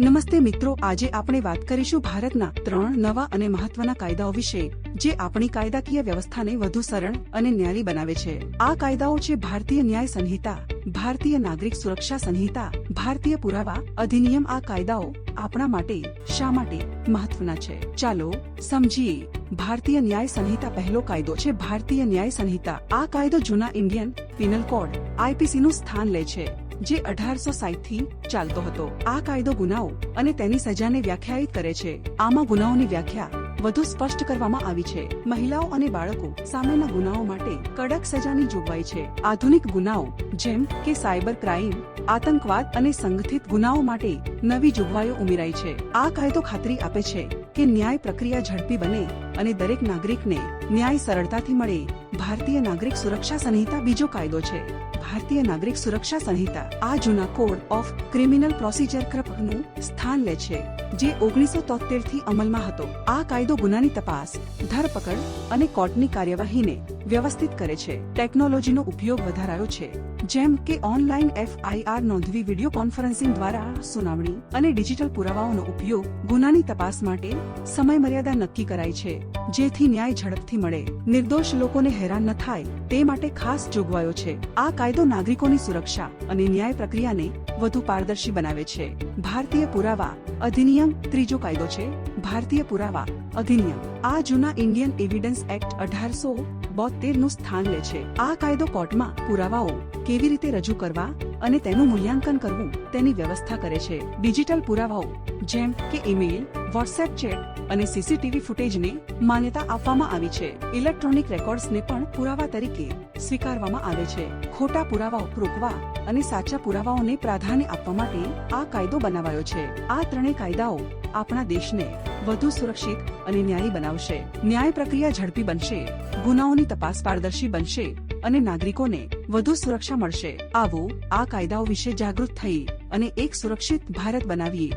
નમસ્તે મિત્રો, આજે આપણે વાત કરીશું ભારતના ત્રણ નવા અને મહત્વના કાયદાઓ વિશે, જે આપણી કાયદાકીય વ્યવસ્થાને વધુ સરળ અને ન્યાયી બનાવે છે. આ કાયદાઓ છે ભારતીય ન્યાય સંહિતા, ભારતીય નાગરિક સુરક્ષા સંહિતા, ભારતીય પુરાવા અધિનિયમ. આ કાયદાઓ આપણા માટે શા માટે મહત્વના છે? ચાલો સમજીએ. ભારતીય ન્યાય સંહિતા પહેલો કાયદો છે ભારતીય ન્યાય સંહિતા. આ કાયદો જૂના ઇન્ડિયન પિનલ કોડ આઈપીસી નું સ્થાન લે છે. જે અઢારસો થી ચાલતો હતો. આ કાયદો ગુનાઓ અને તેની સજાને વ્યાખ્યાયિત કરે છે. આમાં ગુનાઓની વ્યાખ્યા વધુ સ્પષ્ટ કરવામાં આવી છે. મહિલાઓ અને બાળકો સામેના ગુનાઓ માટે કડક સજાની જોગવાઈ છે. આધુનિક ગુનાઓ જેમ કે સાયબર ક્રાઇમ, આતંકવાદ અને સંગઠિત ગુનાઓ માટે નવી જોગવાઈઓ ઉમેરાઈ છે. આ કાયદો ખાતરી આપે છે કે ન્યાય પ્રક્રિયા ઝડપી બને અને દરેક નાગરિકને ન્યાય સરળતાથી મળે. ભારતીય નાગરિક સુરક્ષા સંહિતા બીજો કાયદો છે. ભારતીય નાગરિક સુરક્ષા સંહિતા, આ જૂના કોડ ઓફ ક્રિમિનલ પ્રોસિજરનું સ્થાન લે છે, જે ઓગણીસો તોતેરથી અમલમાં હતો. આ કાયદો ગુનાની તપાસ, ધરપકડ અને કોર્ટની કાર્યવાહીને વ્યવસ્થિત કરે છે. ટેકનોલોજીનો ઉપયોગ વધારાયો છે, જેમ કે ઓનલાઈન એફઆઈઆર નોંધવી, વીડિયો કોન્ફરન્સિંગ દ્વારા સુનાવણી અને ડિજિટલ પુરાવાઓનો ઉપયોગ ગુનાની તપાસ માટે સમય મર્યાદા નક્કી કરાઈ છે, જેથી ન્યાય ઝડપથી મળે. નિર્દોષ લોકોને હેરાન ન થાય, તે માટે ખાસ જોગવાયો છે. આ કાયદો નાગરિકોની સુરક્ષા અને ન્યાય પ્રક્રિયાને વધુ પારદર્શી બનાવે છે. ભારતીય પુરાવા અધિનિયમ ત્રીજો કાયદો છે. ભારતીય પુરાવા અધિનિયમ. આ જૂના ઇન્ડિયન એવિડન્સ એક્ટ અઢારસો બોતેરનું સ્થાન લે છે. આ કાયદો કોર્ટમાં પુરાવાઓ કેવી રીતે રજૂ કરવા અને તેનું મૂલ્યાંકન કરવું તેની વ્યવસ્થા કરે છે. ડિજિટલ પુરાવાઓ જેમ કે ઈમેલ વોટ્સએપ ચેટ અને સીસીટીવી ફૂટેજને માન્યતા આપવામાં આવી છે. ઇલેક્ટ્રોનિક રેકોર્ડ્સને પણ પુરાવા તરીકે સ્વીકારવામાં આવે છે. ખોટા પુરાવાઓ રોકવા અને સાચા પુરાવાઓને પ્રાધાન્ય આપવા માટે આ કાયદો બનાવાયો છે. આ ત્રણેય કાયદાઓ આપણા દેશને વધુ સુરક્ષિત અને ન્યાયી બનાવશે. ન્યાય પ્રક્રિયા ઝડપી બનશે, ગુનાઓની તપાસ પારદર્શી બનશે અને નાગરિકોને વધુ સુરક્ષા મળશે. આવો આ કાયદાઓ વિશે જાગૃત થઈ અને એક સુરક્ષિત ભારત બનાવીએ.